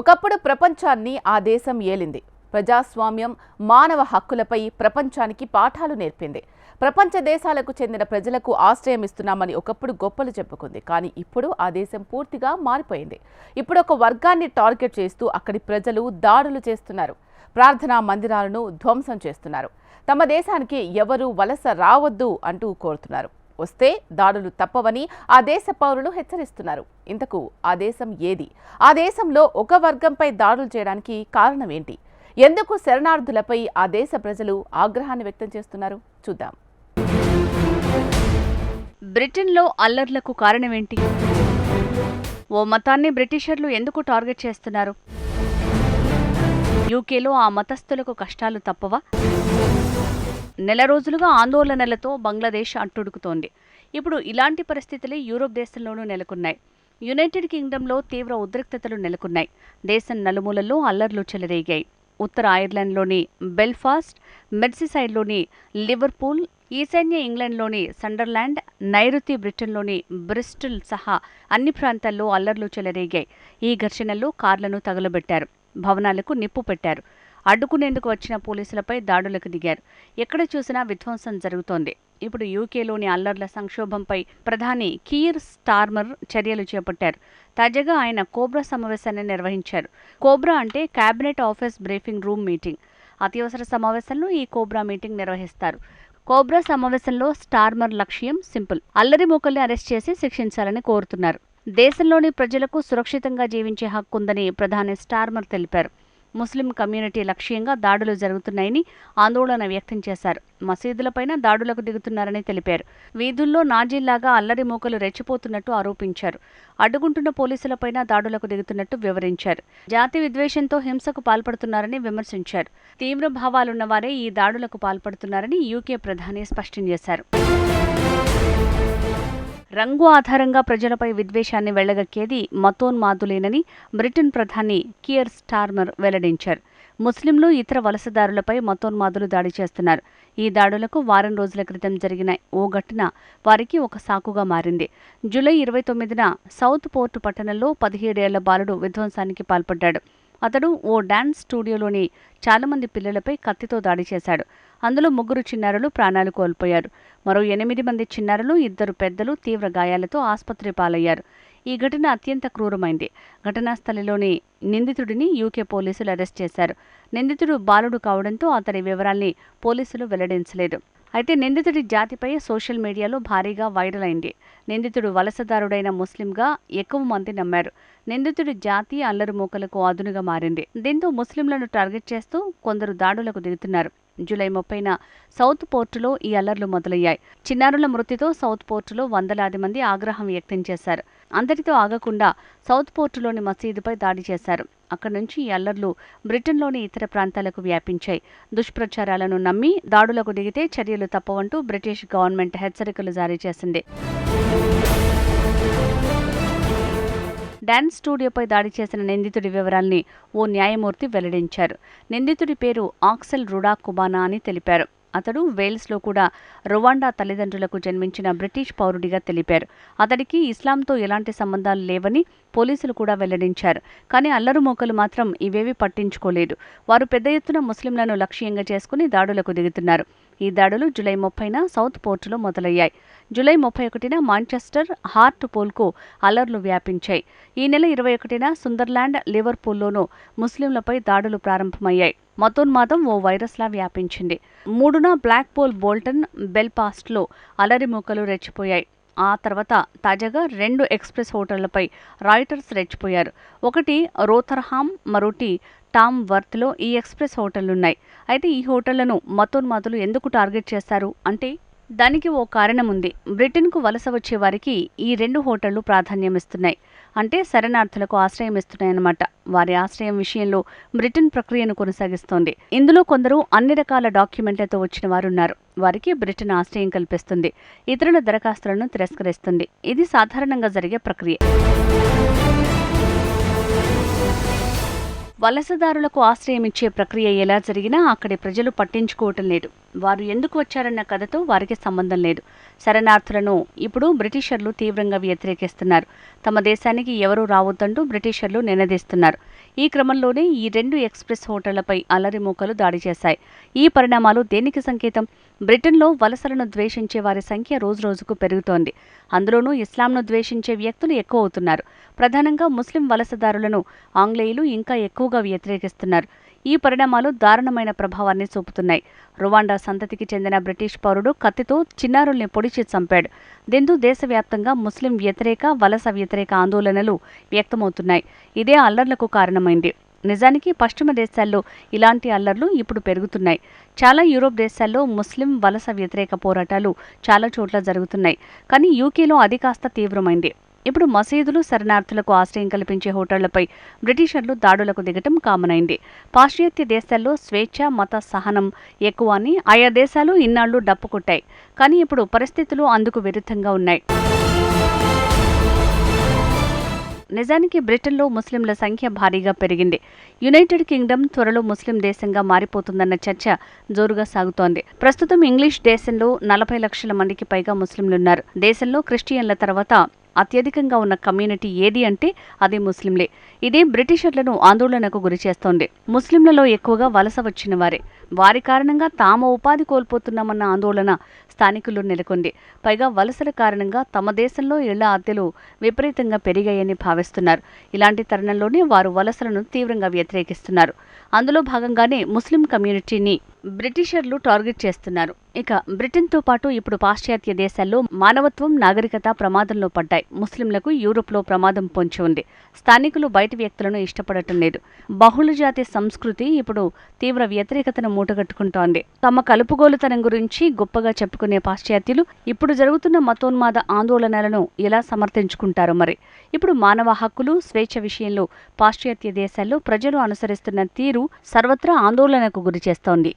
ఒకప్పుడు ప్రపంచాన్ని ఆ దేశం ఏలింది. ప్రజాస్వామ్యం మానవ హక్కులపై ప్రపంచానికి పాఠాలు నేర్పింది. ప్రపంచ దేశాలకు చెందిన ప్రజలకు ఆశ్రయం ఇస్తున్నామని ఒకప్పుడు గొప్పలు చెప్పుకుంది. కానీ ఇప్పుడు ఆ దేశం పూర్తిగా మారిపోయింది. ఇప్పుడు ఒక వర్గాన్ని టార్గెట్ చేస్తూ అక్కడి ప్రజలు దాడులు చేస్తున్నారు. ప్రార్థనా మందిరాలను ధ్వంసం చేస్తున్నారు. తమ దేశానికి ఎవరూ వలస రావద్దు అంటూ కోరుతున్నారు. వస్తే దాడులు తప్పవని ఆ దేశ పౌరులు హెచ్చరిస్తున్నారు. ఇంతకు ఆ దేశం ఏది? ఆ దేశంలో ఒక వర్గంపై దాడులు చేయడానికి కారణం ఏంటి? ఎందుకు శరణార్థులపై ఆ దేశ ప్రజలు ఆగ్రహాన్ని వ్యక్తం చేస్తున్నారు? చూద్దాం. బ్రిటన్లో అల్లర్లకు కారణమేంటి? ఓ మతాన్ని బ్రిటిషర్లు ఎందుకు టార్గెట్ చేస్తున్నారు? యూకేలో ఆ మతస్థులకు కష్టాలు తప్పవా? నెల రోజులుగా ఆందోళనలతో బంగ్లాదేశ్ అట్టుడుకుతోంది ఇప్పుడు ఇలాంటి పరిస్థితులే యూరోప్ దేశంలోనూ నెలకొన్నాయి. యునైటెడ్ కింగ్డంలో తీవ్ర ఉద్రిక్తతలు నెలకొన్నాయి. దేశం నలుమూలల్లో అల్లర్లు చెలరేగాయి. ఉత్తర ఐర్లాండ్లోని బెల్ఫాస్ట్ మెర్సిసైడ్లోని లివర్పూల్ ఈశాన్య ఇంగ్లాండ్లోని సండర్లాండ్ నైరుతి బ్రిటన్లోని బ్రిస్టల్ సహా అన్ని ప్రాంతాల్లో అల్లర్లు చెలరేగాయి. ఈ ఘర్షణల్లో కార్లను తగలబెట్టారు. భవనాలకు నిప్పు పెట్టారు. అడ్డుకునేందుకు వచ్చిన పోలీసులపై దాడులకు దిగారు. ఎక్కడ చూసినా విధ్వంసం జరుగుతోంది. ఇప్పుడు యూకేలోని అల్లర్ల సంక్షోభంపై ప్రధాని కీర్ స్టార్మర్ చర్యలు చేపట్టారు. తాజాగా ఆయన కోబ్రా సమావేశాన్ని నిర్వహించారు. కోబ్రా అంటే cabinet office briefing room meeting. అత్యవసర సమావేశంలో ఈ కోబ్రా మీటింగ్ నిర్వహిస్తారు. కోబ్రా సమావేశంలో స్టార్మర్ లక్ష్యం సింపుల్. అల్లరి మూకల్ని అరెస్ట్ చేసి శిక్షించాలని కోరుతున్నారు. దేశంలోని ప్రజలకు సురక్షితంగా జీవించే హక్కు ఉందని ప్రధాని స్టార్మర్ తెలిపారు. ముస్లిం కమ్యూనిటీ లక్ష్యంగా దాడులు జరుగుతున్నాయని ఆందోళన వ్యక్తం చేశారు. మసీదులపైన దాడులకు దిగుతున్నారని తెలిపారు. వీధుల్లో నాజీల్లాగా అల్లరి మూకలు రెచ్చిపోతున్నట్టు ఆరోపించారు. అడ్డుకుంటున్న పోలీసులపైన దాడులకు దిగుతున్నట్టు వివరించారు. జాతి విద్వేషంతో హింసకు పాల్పడుతున్నారని విమర్శించారు. తీవ్ర భావాలున్న వారే ఈ దాడులకు పాల్పడుతున్నారని యూకే ప్రధాని స్పష్టం చేశారు. రంగు ఆధారంగా ప్రజలపై విద్వేషాన్ని వెళ్ళగక్కేది మతోన్మాదులేనని బ్రిటన్ ప్రధాని కియర్ స్టార్మర్ వెల్లడించారు. ముస్లింలు ఇతర వలసదారులపై మతోన్మాదులు దాడి చేస్తున్నారు. ఈ దాడులకు వారం రోజుల క్రితం జరిగిన ఓ ఘటన వారికి ఒక సాకుగా మారింది. జూలై ఇరవై తొమ్మిదిన సౌత్ పోర్ట్ పట్టణంలో పదిహేడేళ్ళ బాలుడు విధ్వంసానికి పాల్పడ్డాడు. అతడు ఓ డాన్స్ స్టూడియోలోని చాలామంది పిల్లలపై కత్తితో దాడి చేశాడు. అందులో ముగ్గురు చిన్నారులు ప్రాణాలు కోల్పోయారు. మరో ఎనిమిది మంది చిన్నారులు ఇద్దరు పెద్దలు తీవ్ర గాయాలతో ఆసుపత్రి పాలయ్యారు. ఈ ఘటన అత్యంత క్రూరమైంది. ఘటనా స్థలిలోని నిందితుడిని యూకే పోలీసులు అరెస్ట్ చేశారు. నిందితుడు బాలుడు కావడంతో అతని వివరాల్ని పోలీసులు వెల్లడించలేదు. అయితే నిందితుడి జాతిపై సోషల్ మీడియాలో భారీగా వైరల్ అయింది. నిందితుడు వలసదారుడైన ముస్లింగా ఎక్కువ మంది నమ్మారు. నిందితుడి జాతి అల్లరి మూకలకు అదునుగా మారింది. దీంతో ముస్లింలను టార్గెట్ చేస్తూ కొందరు దాడులకు దిగుతున్నారు. జూలై ముప్పైన సౌత్ పోర్టులో ఈ అల్లర్లు మొదలయ్యాయి. చిన్నారుల మృతితో సౌత్ పోర్టులో వందలాది మంది ఆగ్రహం వ్యక్తం చేశారు. అందరితో ఆగకుండా సౌత్ పోర్టులోని మసీదుపై దాడి చేశారు. అక్కడి నుంచి ఈ అల్లర్లు బ్రిటన్లోని ఇతర ప్రాంతాలకు వ్యాపించాయి. దుష్ప్రచారాలను నమ్మి దాడులకు దిగితే చర్యలు తప్పవంటూ బ్రిటిష్ గవర్నమెంట్ హెచ్చరికలు జారీ చేసింది. డ్యాన్స్ స్టూడియోపై దాడి చేసిన నిందితుడి వివరాల్ని ఓ న్యాయమూర్తి వెల్లడించారు. నిందితుడి పేరు ఆక్సెల్ రుడా కుబానా అని తెలిపారు. అతడు వేల్స్లో కూడా రువాండా తల్లిదండ్రులకు జన్మించిన బ్రిటిష్ పౌరుడిగా తెలిపారు. అతడికి ఇస్లాంతో ఎలాంటి సంబంధాలు లేవని పోలీసులు కూడా వెల్లడించారు. కానీ అల్లరు మోకలు మాత్రం ఇవేవి పట్టించుకోలేదు. వారు పెద్ద ఎత్తున ముస్లింలను లక్ష్యంగా చేసుకుని దాడులకు దిగుతున్నారు. ఈ దాడులు జూలై ముప్పైన సౌత్ పోర్టులో మొదలయ్యాయి. జూలై ముప్పై ఒకటిన మాంచెస్టర్ హార్ట్ పోల్కు అలర్లు వ్యాపించాయి. ఈ నెల ఇరవై ఒకటిన సుందర్లాండ్ లివర్పూల్లోనూ ముస్లింలపై దాడులు ప్రారంభమయ్యాయి. మతోన్మాదం ఓ వైరస్లా వ్యాపించింది. మూడున బ్లాక్ పోల్ బోల్టన్ బెల్పాస్ట్లో అలరిమూకలు రెచ్చిపోయాయి. ఆ తర్వాత తాజాగా రెండు ఎక్స్ప్రెస్ హోటళ్ళపై రాయిటర్స్ రెచ్చిపోయారు. ఒకటి రోథర్హామ్ మరోటి టామ్ వర్త్లో ఈ ఎక్స్ప్రెస్ హోటళ్ళున్నాయి. అయితే ఈ హోటళ్ళను మతోన్మాదులు ఎందుకు టార్గెట్ చేస్తారు? అంటే దానికి ఓ కారణం ఉంది. బ్రిటన్కు వలస వచ్చే వారికి ఈ రెండు హోటళ్ళు ప్రాధాన్యమిస్తున్నాయి. అంటే శరణార్థులకు ఆశ్రయం ఇస్తున్నాయన్నమాట. వారి ఆశ్రయం విషయంలో బ్రిటన్ ప్రక్రియను కొనసాగిస్తోంది. ఇందులో కొందరు అన్ని రకాల డాక్యుమెంట్లతో వచ్చిన వారున్నారు. వారికి బ్రిటన్ ఆశ్రయం కల్పిస్తుంది. ఇతరుల దరఖాస్తులను తిరస్కరిస్తుంది. ఇది సాధారణంగా జరిగే ప్రక్రియ. వలసదారులకు ఆశ్రయం ఇచ్చే ప్రక్రియ ఎలా జరిగినా అక్కడి ప్రజలు పట్టించుకోవటం లేదు. వారు ఎందుకు వచ్చారన్న కథతో వారికి సంబంధం లేదు. శరణార్థులను ఇప్పుడు బ్రిటిషర్లు తీవ్రంగా వ్యతిరేకిస్తున్నారు. తమ దేశానికి ఎవరూ రావద్దంటూ బ్రిటిషర్లు నినదిస్తున్నారు. ఈ క్రమంలోనే ఈ రెండు ఎక్స్ప్రెస్ హోటళ్ళపై అలరి మూకలు దాడి చేశాయి. ఈ పరిణామాలు దేనికి సంకేతం? బ్రిటన్లో వలసలను ద్వేషించే వారి సంఖ్య రోజురోజుకు పెరుగుతోంది. అందులోనూ ఇస్లాంను ద్వేషించే వ్యక్తులు ఎక్కువ అవుతున్నారు. ప్రధానంగా ముస్లిం వలసదారులను ఆంగ్లేయులు ఇంకా ఎక్కువగా వ్యతిరేకిస్తున్నారు. ఈ పరిణామాలు దారుణమైన ప్రభావాన్ని చూపుతున్నాయి. రువాండా సంతతికి చెందిన బ్రిటిష్ పౌరుడు కత్తితో చిన్నారుల్ని పొడిచి చంపాడు. దీంతో దేశవ్యాప్తంగా ముస్లిం వ్యతిరేక వలస వ్యతిరేక ఆందోళనలు వ్యక్తమవుతున్నాయి. ఇదే అల్లర్లకు కారణమైంది. నిజానికి పశ్చిమ దేశాల్లో ఇలాంటి అల్లర్లు ఇప్పుడు పెరుగుతున్నాయి. చాలా యూరోప్ దేశాల్లో ముస్లిం వలస వ్యతిరేక పోరాటాలు చాలా చోట్ల జరుగుతున్నాయి. కానీ యూకేలో అది కాస్త తీవ్రమైంది. ఇప్పుడు మసీదులు శరణార్థులకు ఆశ్రయం కల్పించే హోటళ్ళపై బ్రిటిషర్లు దాడులకు దిగటం కామనైంది. పాశ్చాత్య దేశాల్లో స్వేచ్ఛ మత సహనం ఎక్కువ అని ఆయా దేశాలు ఇన్నాళ్ళు డప్పు కొట్టాయి. కానీ ఇప్పుడు పరిస్థితులు అందుకు విరుద్ధంగా ఉన్నాయి. నిజానికి బ్రిటన్లో ముస్లింల సంఖ్య భారీగా పెరిగింది. యునైటెడ్ కింగ్డమ్ త్వరలో ముస్లిం దేశంగా మారిపోతుందన్న చర్చ జోరుగా సాగుతోంది. ప్రస్తుతం ఇంగ్లీష్ దేశంలో నలభై లక్షల మందికి పైగా ముస్లింలున్నారు. దేశంలో క్రిస్టియన్ల తర్వాత అత్యధికంగా ఉన్న కమ్యూనిటీ ఏది అంటే అది ముస్లింలే. ఇది బ్రిటిషర్లను ఆందోళనకు గురిచేస్తోంది ముస్లింలలో ఎక్కువగా వలస వచ్చిన వారే. వారి కారణంగా తాము ఉపాధి కోల్పోతున్నామన్న ఆందోళన స్థానికులు నెలకొంది. పైగా వలసల కారణంగా తమ దేశంలో ఇళ్ళ అద్దెలు విపరీతంగా పెరిగాయని భావిస్తున్నారు. ఇలాంటి తరుణంలోనే వారు వలసలను తీవ్రంగా వ్యతిరేకిస్తున్నారు. అందులో భాగంగానే ముస్లిం కమ్యూనిటీని బ్రిటిషర్లు టార్గెట్ చేస్తున్నారు. ఇక బ్రిటన్తో పాటు ఇప్పుడు పాశ్చాత్య దేశాల్లో మానవత్వం నాగరికత ప్రమాదంలో పడ్డాయి. ముస్లింలకు యూరోప్లో ప్రమాదం పొంచి ఉంది. స్థానికులు బయటి వ్యక్తులను ఇష్టపడటం లేదు. బహుళజాతి సంస్కృతి ఇప్పుడు తీవ్ర వ్యతిరేకతను మూటగట్టుకుంటోంది. తమ కలుపుగోలుతనం గురించి గొప్పగా చెప్పుకునే పాశ్చాత్యులు ఇప్పుడు జరుగుతున్న మతోన్మాద ఆందోళనలను ఎలా సమర్థించుకుంటారో మరి. ఇప్పుడు మానవ హక్కులు స్వేచ్ఛ విషయంలో పాశ్చాత్య దేశాల్లో ప్రజలు అనుసరిస్తున్న తీరు సర్వత్రా ఆందోళనకు గురిచేస్తోంది.